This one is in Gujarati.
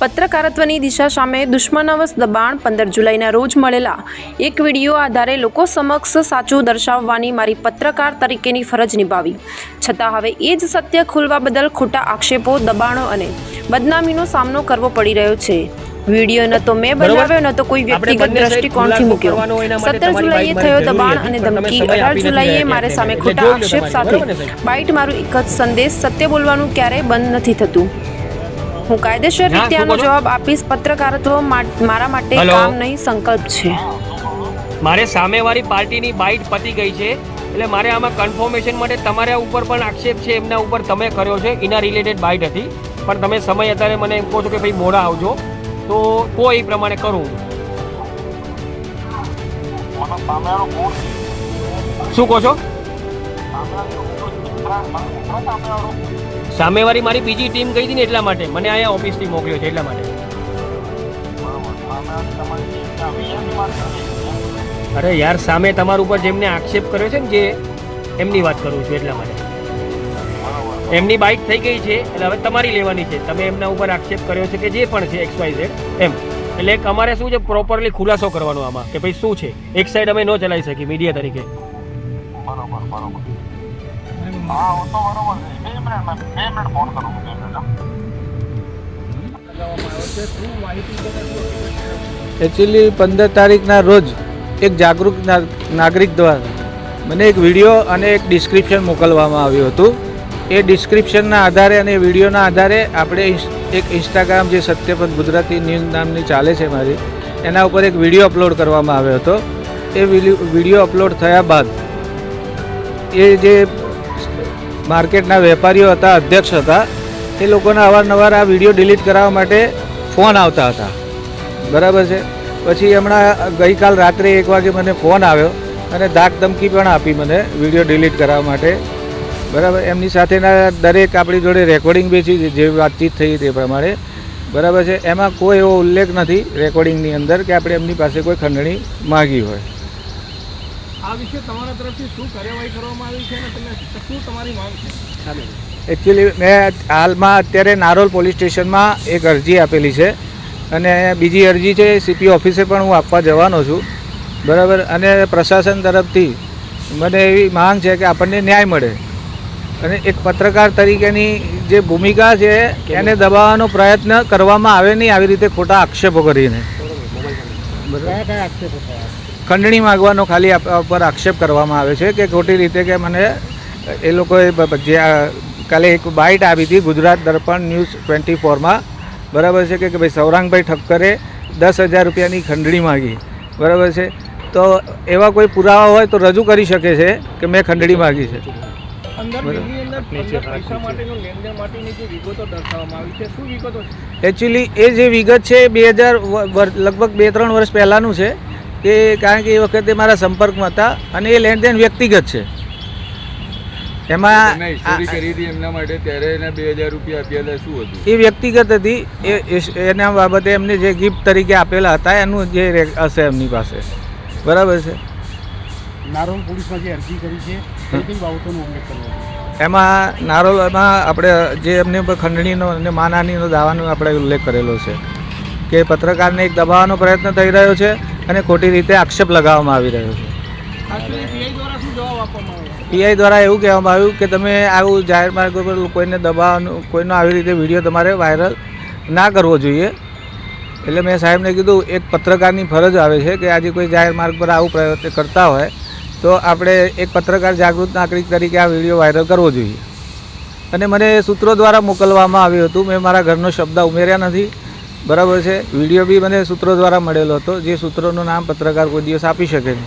પત્રકારત્વની દિશા સામે દુશ્મનાવશ દબાણ પંદર જુલાઈના રોજ મળેલા. એક વીડિયો આધારે લોકો સમક્ષ સાચું દર્શાવવાની મારી પત્રકાર તરીકેની ફરજ નિભાવી. છતાં હવે એ જ સત્ય ખુલવા બદલ ખોટા આક્ષેપો દબાણો અને બદનામીનો સામનો કરવો પડી રહ્યો છે. વીડિયો ન તો મેં. બનાવ્યો ન તો કોઈ વ્યક્તિગત દ્રષ્ટિકોણથી મૂક્યો. સત્તર જુલાઈએ થયો દબાણ અને ધમકી. અઢાર જુલાઈએ મારે સામે ખોટા આક્ષેપ સાથે? બાઇટ મારું એક જ સંદેશ સત્ય બોલવાનું ક્યારેય બંધ નથી થતું. હું કાયદેસર રીતે આનો જવાબ આપીશ. પત્રકારત્વ મા- મારા માટે કામ નહીં સંકલ્પ છે. મારે સામેવાળી પાર્ટીની બાઇટ પતી ગઈ છે એટલે મારે આમાં કન્ફર્મેશન માટે તમારા ઉપર પણ આક્ષેપ છે એમના ઉપર તમે કર્યો છે. એના રિલેટેડ બાઇટ હતી. પણ તમે સમય અત્યારે મને એમ કહો છો કે ભાઈ મોડા આવજો. તો કોઈ પ્રમાણે કરું. શું કહો છો. સામેવાળી મારી બીજી ટીમ ગઈ હતી ને એટલા માટે. મને અહીંયા ઓફિસથી મોકલ્યો છે એટલા માટે. અરે યાર, સામે તમારા ઉપર જેમને આક્ષેપ કર્યો છે ને જે, એમની વાત કરું છું એટલા માટે. એમની બાઇક થઈ ગઈ છે, એટલે હવે તમારી લેવાની છે. તમે એમના ઉપર આક્ષેપ કર્યો છે કે જે પણ છે એક્સ વાય ઝેડ એમ. એટલે અમારે શું છે પ્રોપરલી ખુલાસો કરવાનો આમાં, કે ભાઈ શું છે? એક સાઈડ અમે ન ચલાવી શકીએ મીડિયા તરીકે. બરોબર બરોબર હા એકચ્યુઅલી પંદર તારીખના રોજ એક જાગૃત નાગરિક દ્વારા મને એક વીડિયો અને એક ડિસ્ક્રિપ્શન મોકલવામાં આવ્યું હતું. એ ડિસ્ક્રિપ્શનના આધારે અને વિડીયોના આધારે આપણે એક ઇન્સ્ટાગ્રામ જે સત્યપથ ગુજરાતી ન્યૂઝ નામની ચાલે છે મારી, એના ઉપર એક વીડિયો અપલોડ કરવામાં આવ્યો હતો. એ વીડિયો અપલોડ થયા બાદ એ જે માર્કેટના વેપારીઓ હતા, અધ્યક્ષ હતા. એ લોકોના અવારનવાર આ વીડિયો ડિલીટ કરાવવા માટે ફોન આવતા હતા. બરાબર છે? પછી હમણાં ગઈકાલ રાત્રે એક વાગે મને ફોન આવ્યો અને ધાક ધમકી પણ આપી મને વીડિયો ડિલીટ કરાવવા માટે. બરાબર? એમની સાથેના દરેક આપણી જોડે રેકોર્ડિંગ બી છે, જે વાતચીત થઈ તે પ્રમાણે. બરાબર છે? એમાં કોઈ એવો ઉલ્લેખ નથી રેકોર્ડિંગની અંદર કે આપણે એમની પાસે કોઈ ખંડણી માગી હોય. આ વિશે તમારા તરફથી શું કાર્યવાહી કરવામાં આવી છે અને તમે શું તમારી માંગ છે? એકચ્યુઅલી મેં હાલમાં અત્યારે નારોલ પોલીસ સ્ટેશનમાં એક અરજી આપેલી છે અને બીજી અરજી છે સીપી ઓફિસે પણ હું આપવા જવાનો છું. બરાબર? અને પ્રશાસન તરફથી મને એવી માંગ છે કે આપણને ન્યાય મળે. અને એક પત્રકાર તરીકેની જે ભૂમિકા છે એને દબાવવાનો પ્રયત્ન કરવામાં આવે નહીં આવી રીતે ખોટા આક્ષેપો કરીને. કયા કયા આક્ષેપો થયા? ખંડણી માગવાનો ખાલી પર ઉપર આક્ષેપ કરવામાં આવે છે કે ખોટી રીતે કે મને એ લોકોએ જે કાલે એક બાઇટ આવી હતી ગુજરાત દર્પણ ન્યૂઝ ટ્વેન્ટી ફોરમાં. બરાબર છે કે કે ભાઈ સૌરાંગભાઈ ઠક્કરે દસ હજાર રૂપિયાની ખંડણી માગી. બરાબર છે? તો એવા કોઈ પુરાવા હોય તો રજૂ કરી શકે છે કે મેં ખંડણી માગી છે. એકચ્યુઅલી એ જે વિગત છે બે હજાર લગભગ બે ત્રણ વર્ષ પહેલાંનું છે. કે કારણ કે એ વખતે મારા સંપર્કમાં હતા અને એ લેણદેણ વ્યક્તિગત છે. એમાં કરી હતી એમના માટે ત્યારે એના બે હજાર રૂપિયા આપ્યા હતા શું હતું? એ વ્યક્તિગત હતી. એ એના બાબતે એમને જે ગિફ્ટ તરીકે આપેલા હતા એનું જે હશે એમની પાસે. બરાબર છે? નારોલ પોલીસમાં જે અરજી કરી છે કઈ કઈ બાબતોનો ઉલ્લેખ કરવો એમાં નારોલમાં આપણે જે એમની ઉપર ખંડણીનો અને માનહાનીનો દાવાનો આપણે ઉલ્લેખ કરેલો છે. કે પત્રકારને એક દબાવવાનો પ્રયત્ન થઈ રહ્યો છે અને ખોટી રીતે આક્ષેપ લગાવવામાં આવી રહ્યો છે. પીઆઈ દ્વારા એવું કહેવામાં આવ્યું કે તમે આવું જાહેર માર્ગો પર કોઈને દબાવવાનું કોઈનો આવી રીતે વીડિયો તમારે વાયરલ ના કરવો જોઈએ. એટલે મેં સાહેબને કીધું એક પત્રકારની ફરજ આવે છે કે આજે કોઈ જાહેર માર્ગ પર આવું પ્રયત્ન કરતા હોય તો આપણે એક પત્રકાર જાગૃત નાગરિક તરીકે આ વીડિયો વાયરલ કરવો જોઈએ. અને મને સૂત્રો દ્વારા મોકલવામાં આવ્યું હતું. મેં મારા ઘરનો શબ્દ ઉમેર્યા નથી. બરાબર છે. વીડિયો બી મને સૂત્રો દ્વારા મળેલો હતો. જે સૂત્રોનું નામ પત્રકાર કોઈ દિવસ આપી શકે નહીં.